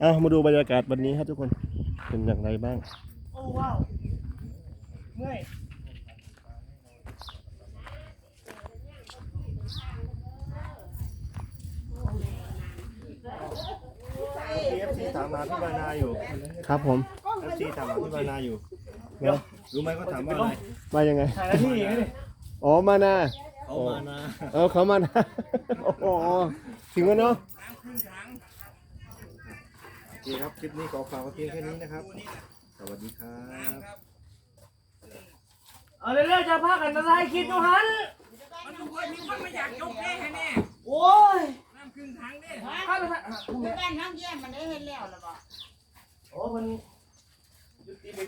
เอะมาดูบรรยากาศวันนี้ครับทุกคนเป็นอย่างไรบ้างโอ้ว้าวเมื่อยเอฟซีถามหาพี่บานาอยู่ครับผมเอฟซีถามหาพี่บานาอยู่เดี๋ยว รู้ไหมเขาถามว่าอะไรมายังไง ถ่ายหน้าที่อย่างนี้ดิอ๋อ มานา เขามานะเออเขามานาโอ้โหถึงแล้วเนาะ โอเคครับ คลิปนี้ขอฝากไว้เพียงแค่นี้นะครับ สวัสดีครับ เอาเรื่อยๆจะพากันจะให้คิดดูหัน มันทุกคนมีคนมาอยากยกแน่แน่โอ้ยน้ำครึ่งถังเด้พาไปบ้านน้องเยี่ยมมันไ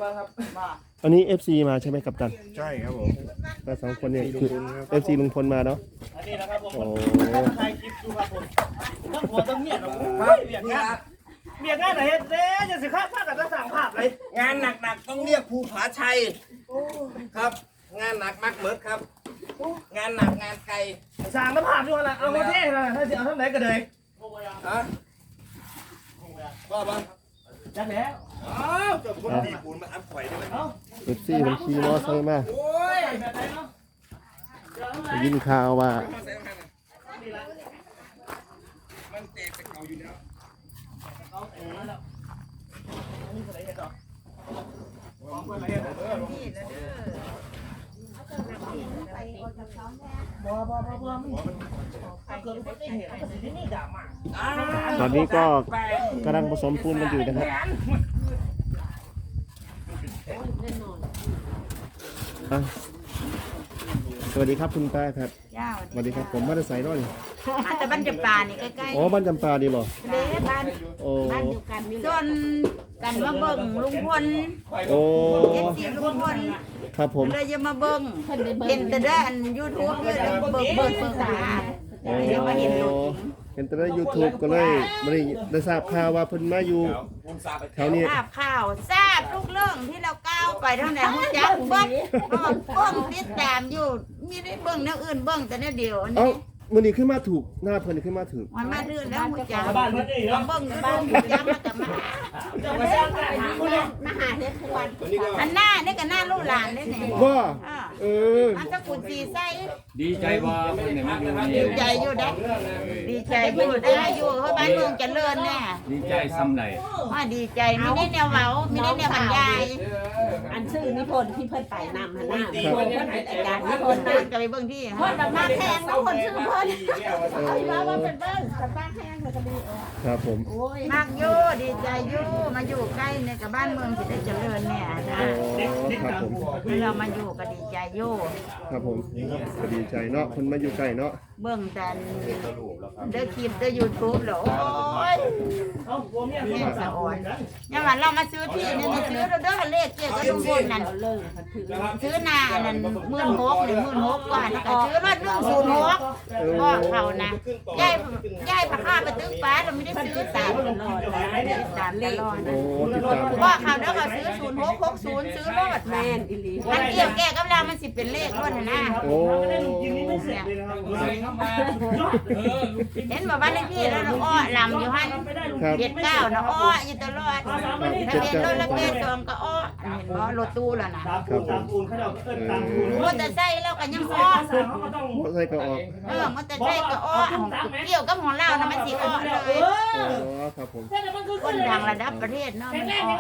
ด้เห็นแล้วหรือเปล่าโอ้มันยุติไปบ้างครับอันนี้ FC มาใช่ไหมกัปตันใช่ครับผมแต่สองคนเนี่ยคือ FC ลุงพลมาเนาะอันนี้นะครับผมโอ้ถ่ายคลิปดูครับผมต้องหัวต้องเมียดโอ้ยเบียดงานเบียดงานไหนเด้จะสิข้าพากันจะสั่งภาพเลยงานหนักๆต้องเรียกภูผาชัยครับ งานหนักมากเหมิดครับ งานหนักงานไกลสั่งน้ำภาพดูหันละเอาโมเท่นะถ้าจะเอาท่านไหนก็เลยฮะว่าบ้างจักแล้วอ้าว เจ้าคนดีปูนมาอัพไข่ได้ไหมเอฟซีมันขี่มอไซค์มาโอ้ยแบบไหนเนาะได้ยินข่าวว่ามาใส่น้ำมันน่ะนี่ละมันแตกเป็นเก่าอยู่แล้วเอาเองแล้วนนี้อะไรกันต่อนี่แล้วเด้อบ่บ่บ่บ่มันเกิดอุบัติเหตุที่นี่ด่ามาตอนนี้ก็กำลังผสมปูนกันอยู่นะครับ อะสวัสดีครับคุณป้าครับเจ้าสวัสดีครับ ผมมาจะใส่ร้อยอาจจะบ้านจำปานี่ใกล้อ๋อบ้านจำปาดีบ่ๆเด้บ้านโอ้บ้านอยู่กันจนกันมาเบิ่งลุงพลโอ้เอฟซีลุงพลครับผมเลยจะมาเบิ่งเห็นแต่ด้านยูทูบเลยเบิ่งเบิ่งเบิ่งตาโอ้เดี๋ยวมาเห็นลุง เห็นแต่ในยูทูบก็เลยไม่ได้ได้ทราบข่าวว่าเพิ่นมาอยู่แถวนี้ทราบข่าวทราบทุกเรื่องที่เราก้าวไปเท่าไหร่ฮู้จักเบิ่งเพราะว่าเบิ่งติดตามอยู่ มีได้เบิ่งแนวอื่นเบิ่งแต่แนวเดียวอันเอ้านี้มื้อนี้ขึ้นมาถูกหน้าเพิ่นขึ้นมาถูกมันมาดื้อแล้วฮู้จักบ้านเพิ่นนี่ลอเนาะงเบิ่งดูดูฮู้จักมากับมาเจ้าก็สร้างได้หาคนเนาะมาหาเฮ็ดทุกวันอันหน้านี่ก็หน้าลูกหลานนี่นี่ว่าอ่า เอออันตะกุนสีใสดีใจว่าเป็นอย่างนี้ดีใจอยู่ได้ดีใจอยู่ได้อยู่เฮ้ยบ้านเมืองเจริญแน่ดีใจซ้ำไหนว่าดีใจไม่ได้แนวเว้าไม่ได้แนวบรรยายอันชื่อนิพนธ์ที่เพิ่นไปนำหันหน้านิพนธ์เพิ่นเป็นอาจารย์นิพคนนธ์นั้นะนก็ไปเบิ่งที่เพิ่นแบบมาแข่งแล้วคนชื่อเพิ่นเออว่าว่าเป็นเบิ่งกับบ้านแข่งเลยก็ดีเออครับผมโอ้ยมากอยู่ดีใจอยู่มาอยู่ใกล้ในกับบ้านเมืองสิได้เจริญเนี่ยนะ อ๋อครับผม เรามาอยู่ก็ดีใจอยู่ครับผมก็ดีใจเนาะเพิ่นมาอยู่ใกล้เนาะ เบิ่งแต่เด้อคลิปเด้อยูทูบเหรอโอ้ยเอาผัวเมียแม่สะอ่อนเนี่ยวันเรามาซื้อที่นี่มาซื้อเด้อเลขเกี่ยวกับลุงพลนั่นเอาเลิกเพิ่นถือซื้อหน้านั่นหมื่นหกหรือหมื่นหกกว่านี่ก็ซื้อรถหนึ่งศูนย์หกบอกเขานะยายยายพาข้าไปตึ้งฟ้าเราไม่ได้ซื้อสามตลอดสามตลอดโอ้ติดตามบอกเขาเด้อเขาซื้อศูนย์หกหกศูนย์ซื้อรถแม่นอีหลีมันเกี่ยวแก่กับเรามันสิเป็นเลขรถนะโอ้กินนี่ไม่เสร็จเลยนะครับเห็นบอกว่าเลขที่แล้วเราอ้อลำอยู่หันครับ เจ็ดเก้านะอ้ออยู่ตลอดทะเบียนรถละเกียสองก็อ้อเห็นบ่รถตู้แล้วนะตามปูนตามปูนเขาจะเอิ้นตามปูนมอเตอร์ไซค์เราก็ยังอ้อสามเขาก็ต้องบ่ใส่ก็ออกเออมอเตอร์ไซค์ก็อ้อของเกี่ยวกับของเรานะมันสิอ้อเลยอ๋อครับผมคนทางระดับประเทศเนาะมันอ้อ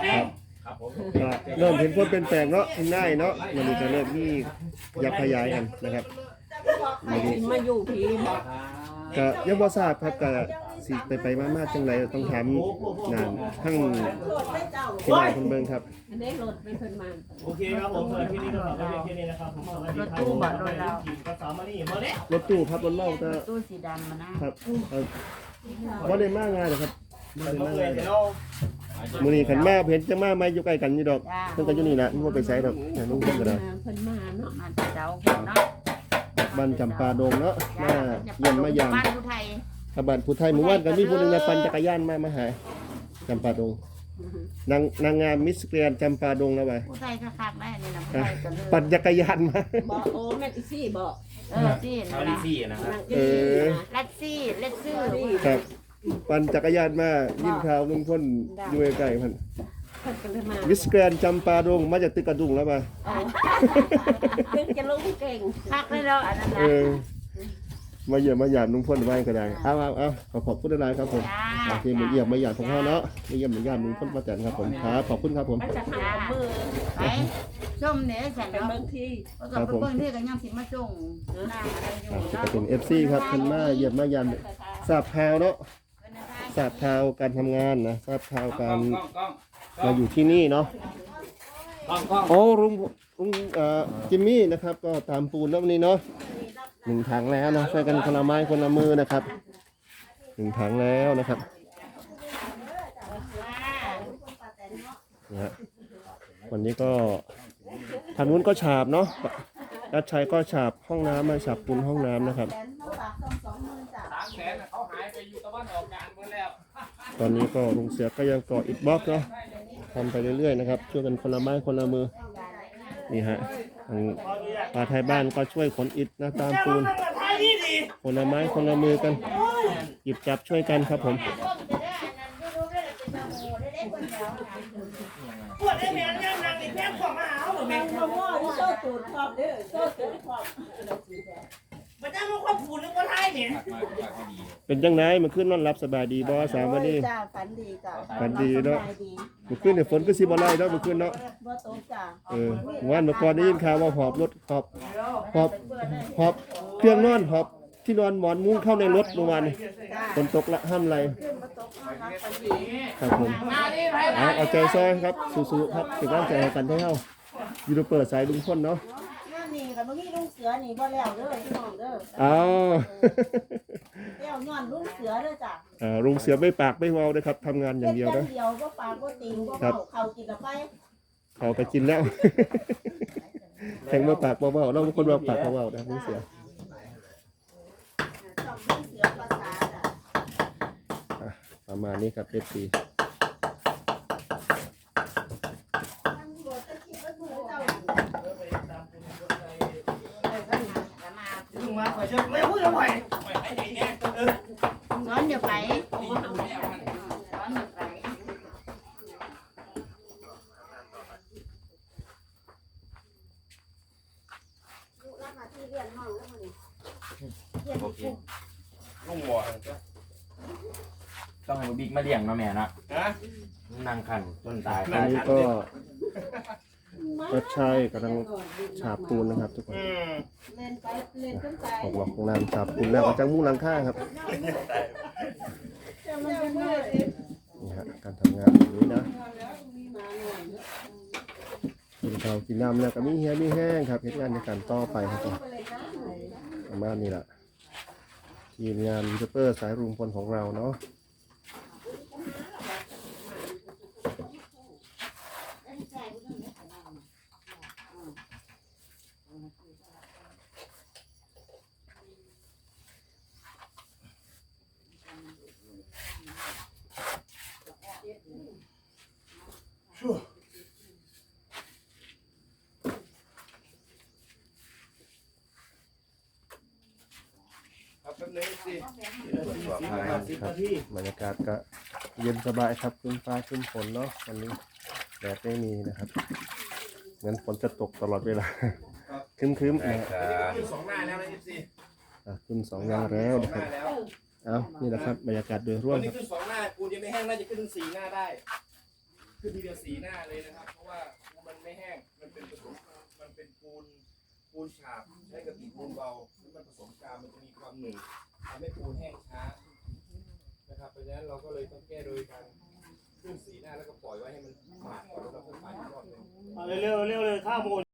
ครับก็เริ่มเห็นคนเป็นแปลงเนาะง่ายเนาะมันมีจะเริ่มที่อยากขยายกันนะครับ วันนี้มาอยู่พีบอกก็ยังบ่ทราบครับก็สิไปไปมามาจังไรต้องถามงานทั้งที่งานคนเบิ่งครับอันนี้รถไม่เพิ่นมาโอเคครับผมสำหรับที่นี่ก็ขอเพียงแค่นี้นะครับผมสวัสดีครับภาษามานี่มาเด้รถตู้ครับรถเล่าก็ตู้สีดำมานะครับเอ่อบ่ได้มากงานนะครับบ่ได้มามากเลงายนเดี๋ยวมื้อนี้คันมาเห็นจังมาไม่อยู่ใกล้กันอยู่ดอกเพิ่นก็อยู่นี่นะบ่ไปไสดอกแต่ลุงเพิ่นก็ได้เพิ่นมาเนาะมันจะเดาคนเนาะ บ้านจำปาดงเนาะมาเยี่ยมมายามบ้านผู้ไทยถ้าบ้านผู้ไทยหมู่บ้านก็มีผู้หนึงนะปั่นจักรยานมามาหาจำปาดงนางนางงามมิสแกรนด์จำปาดงแล้วไปผู้ไทยก็คักได้นี่นะผู้ไทยก็เลยปั่นจักรยานมา บอกโอ้แม่นอีซี่บอกเออที่เอานะดีซี่นะครับ นางอีซี่นะลัดซี่เล็ดซื่อ ครับ ปั่นจักรยานมายินข่าวลุงพ่นอยู่ใกล้ๆพัน เพิ่นก็เลยมามิสแกรนด์จำปาดงมาจากตึกกระดุงแล้วไปเพิ่นจะลงเก่งคักเลยแล้วอันนั้นเอนะอมาเยี่ยมมาหยาดลุงพ่นไว้ก็ได้เอาเอาเอาขอขอบคุณหลายๆครับผมจ้าโอเคมาเยี่ยมมาหยาดของพ่อเนาะมาเยี่ยมมาหยาดลุงพ่นป้าแตนครับผมครับขอบคุณครับผม มันจะหักมือไปชมเนี่ยฉันเป็นเนาะบางทีก็ไปเบิ่งที่กันยังสิมาส่งหน้าอะไรอยู่อะเนาะก็เป็น FC ครับเพิ่นมาเยี่ยมมาหยาดทราบข่าวเนาะทราบข่าวการทำงานนะทราบข่าวกล้กาอรงกล้องกล้อง มาอยู่ที่นี่เนาะกล้องกล้องโอ้ลุงลุงเอ่อจิมมี่นะครับ ก็ตามปูนแล้ววันนี้เนาะหนึ่งถังแล้วนะช่วยกันคนละไม้คนละมือนะครับหนึ่งถังแล้วนะครับนะฮะวันนี้ก็ทางนู้นก็ฉาบเนาะรัชชัยก็ฉาบห้องน้ำมาฉาบปูนห้องน้ำนะครับสามแสนน่ะเขาหายไปอยู่ตะวันออกกลางหมดแล้วตอนนี้ก็ลุงเสือก็ยังก่ออิฐบล็อกเนาะ ทำไปเรื่อยๆนะครับ ช่วยกันคนละไม้คนละมือ นี่ฮะทางปลาไทยบ้านก็ช่วยขนอิฐนะตามปูน คนละไม้คนละมือกัน หยิบจับช่วยกันครับผมปวดได้แม่นยังนางนี่แพงกว่ามาหาเอแม่แม่งมาว่าที่โซ่ตูดพร้อมเด้อโซ่ตูดพร้อมมันจะมาควบคุมนึกว่าไทยเนี่ยเป็นจังไงมันขึ้นนอนรับสบายดีบ่สามวันนี้ฝันดีจ้าฝันดีเนาะสบยดี มันขึ้นเนี่ยฝนก็สิบ่ไล่เนาะมันขึ้นเนาะบ่ตกจ้าเออวันเมื่อก่อนได้ยินข่าวว่าหอบรถหอบหอบหอบเครื่องนอนหอบที่นอนหมอนมุ้งเข้าในรถเมื่อวานนี้ฝนตกละห้ามไรครับผมเอาเอาใจซอยครับสู้ๆครับเป็นกำลังใจให้กันให้เฮายูทูบเปิดสายลุงพ่นเนาะงานนี้กับเมื่อกี้ลุงเสือนี่บ่แล้วเด้อพี่น้องเด้อเอา แล้วย้อนลุงเสือเด้อจ้าเอ่อลุงเสือไม่ปากไม่เว้านะครับทำงานอย่างเดียวนะ เดียวบ่ปากบ่ติงบ่ครัเมาบเข้ากินละไปเขาก็กินแล้วแทงมาปากเบาๆเราเป็นคนมาปากเบาๆนะลุงเสือต้องลุงเสือภาษาจ้ะอะประมาณนี้ครับเอฟซีลุงมาขอเชิญไม่พูดกับใคร ย้อนเดี๋ยวไปย้อนเดี๋ยวไป โอเคลุงบัวต้องให้บิ๊กมาเลี้ยงเนาะแม่เนาะนั่งคันจนตายอันนี้ก็รถชัยกำลังฉาบปูนนะครับทุกคนเล่นไปเล่นจนตายออกหลอกของน้ำฉาบปูนแล้วก็จังมุ่งหลังข้างครับจะมันเป็นเมื่อยสินี่ฮะการทำงานอย่างนี้นะมีมาหน่อยกินข้าวกินน้ำแล้วก็มีเฮียมีแห้งครับเหตุงานในการต่อไปครับผมประมาณนี้แหละ ทีมงานยูทูบเบอร์สายรุมพลของเราเนาะครับแป๊บนึงสิ ครับ บรรยากาศก็เย็นสบายครับครึ้มฟ้าครึ้มฝนเนาะวันนี้แดดไม่มีนะครับเหมือนฝนจะตกตลอดเวลาครึ้มๆนะฮะคือสองหน้าแล้วนะสิอะขึ้นสองยางแล้วนะคหรับน้าแล้วเอานี่แหละครับบรรยากาศโดยรววัมนคนี้รับขึ้นสองหน้าปูนยังไม่แห้งน่าจะขึ้นสี่หน้าได้ขึ้นทีเดียวสี่หน้าเลยนะครับ เพราะว่ามันไม่แห้งมันเป็นผสมมันเป็นปูนปูนฉาบใช้กระติกปูนเบาแล้วมันผสมกาวมันจะมีความหนืดทำให้ปูนแห้งช้านะครับ เพราะฉะนั้นเราก็เลยต้องแก้โดยการขึ้นสีหน้าแล้วก็ปล่อยไว้ให้มันหมาดก่อนแล้วเราค่อยไปอีกรอบหนึงเร็วเร็วเลยข้าวโม